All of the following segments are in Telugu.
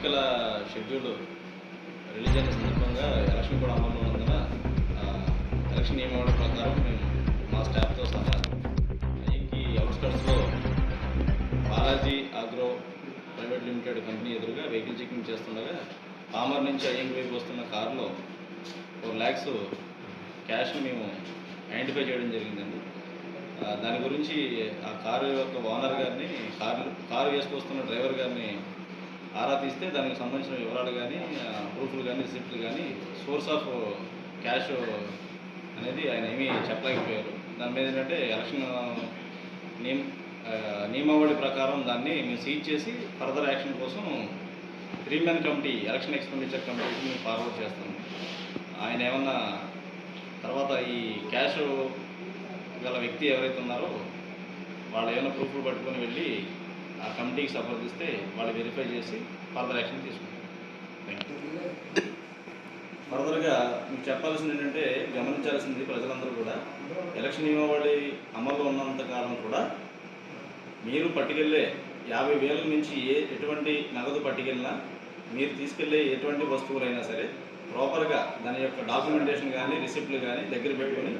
ఎన్నికల షెడ్యూల్ రిలీజ్ అయిన సందర్భంగా ఎలక్షన్ కూడా అమలు ఉన్నందున ఎలక్షన్ నియమావళి ప్రకారం మేము మా స్టాఫ్తో సహా ఐకి అవుట్స్కట్స్లో Balaji agro private limited company ఎదురుగా వెహికల్ చెకింగ్ చేస్తుండగా పామర్ నుంచి ఐఎంకి వైపు వస్తున్న కారులో ఫోర్ ల్యాక్స్ క్యాష్ మేము ఐడెంటిఫై చేయడం జరిగిందండి. దాని గురించి ఆ కారు యొక్క ఓనర్ గారిని కారు కారు వేసుకొస్తున్న డ్రైవర్ గారిని ఆరా తీస్తే దానికి సంబంధించిన వివరాలు కానీ ప్రూఫ్లు కానీ రిసిప్ట్లు కానీ సోర్స్ ఆఫ్ క్యాష్ అనేది ఆయన ఏమీ చెప్పలేకపోయారు. దాని మీద ఏంటంటే ఎలక్షన్ నియమ నియమావళి ప్రకారం దాన్ని మేము సీజ్ చేసి ఫర్దర్ యాక్షన్ కోసం three man committee election expenditure కమిటీకి మేము ఫార్వర్డ్ చేస్తాము. ఆయన ఏమన్నా తర్వాత ఈ క్యాష్ గల వ్యక్తి ఎవరైతే ఉన్నారో వాళ్ళు ఏమైనా ప్రూఫ్లు పట్టుకొని వెళ్ళి ఆ కమిటీకి సంప్రదిస్తే వాళ్ళు వెరిఫై చేసి ఫర్దర్ యాక్షన్ తీసుకుంటారు. థ్యాంక్ యూ ఫర్దర్గా మీకు చెప్పాల్సింది ఏంటంటే గమనించాల్సింది ప్రజలందరూ కూడా ఎలక్షన్ నియమావళి అమల్లో ఉన్నంత కాలం కూడా మీరు పట్టుకెళ్ళే యాభై వేల నుంచి ఏ ఎటువంటి నగదు పట్టుకెళ్ళినా మీరు తీసుకెళ్ళే ఎటువంటి వస్తువులైనా సరే ప్రాపర్గా దాని యొక్క డాక్యుమెంటేషన్ కానీ రిసిప్ట్లు కానీ దగ్గర పెట్టుకొని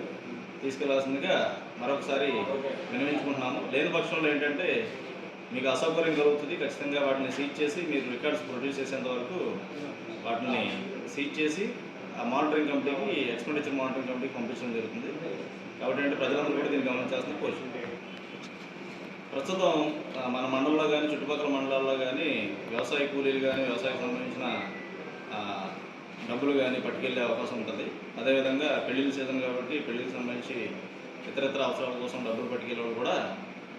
తీసుకెళ్ళాల్సిందిగా మరొకసారి వినవించుకుంటున్నాము లేని పక్షంలో ఏంటంటే మీకు అసౌకర్యం కలుగుతుంది ఖచ్చితంగా వాటిని సీజ్ చేసి మీరు రికార్డ్స్ ప్రొడ్యూస్ చేసేంత వరకు వాటిని సీజ్ చేసి ఆ మానిటరింగ్ కమిటీకి ఎక్స్పెండిచర్ మానిటరింగ్ కమిటీకి పంపించడం జరుగుతుంది. కాబట్టి అంటే ప్రజలందరూ కూడా దీన్ని గమనించాల్సిన కోరుతుంది ప్రస్తుతం మన మండలంలో కానీ చుట్టుపక్కల మండలాల్లో కానీ వ్యవసాయ కూలీలు కానీ వ్యవసాయకు సంబంధించిన డబ్బులు కానీ పట్టుకెళ్ళే అవకాశం ఉంటుంది. అదేవిధంగా పెళ్ళిళ్ళ సీజన్ కాబట్టి పెళ్ళికి సంబంధించి ఇతరత్ర అవసరాల కోసం డబ్బులు పట్టుకెళ్ళే కూడా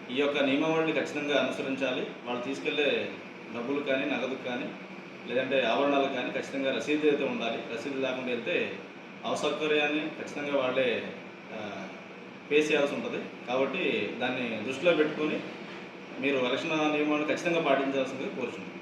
ఈ యొక్క నియమావళిని ఖచ్చితంగా అనుసరించాలి. వాళ్ళు తీసుకెళ్ళే డబ్బులు కానీ నగదు కానీ లేదంటే ఆభరణాలు కానీ ఖచ్చితంగా రసీదు అయితే ఉండాలి రసీదు లేకుండా వెళ్తే అసౌకర్యాన్ని ఖచ్చితంగా వాళ్ళే ఆ, పే చేయాల్సి ఉంటుంది. కాబట్టి దాన్ని దృష్టిలో పెట్టుకొని మీరు రక్షణ నియమాలను ఖచ్చితంగా పాటించాల్సిందిగా కోరుచున్నాను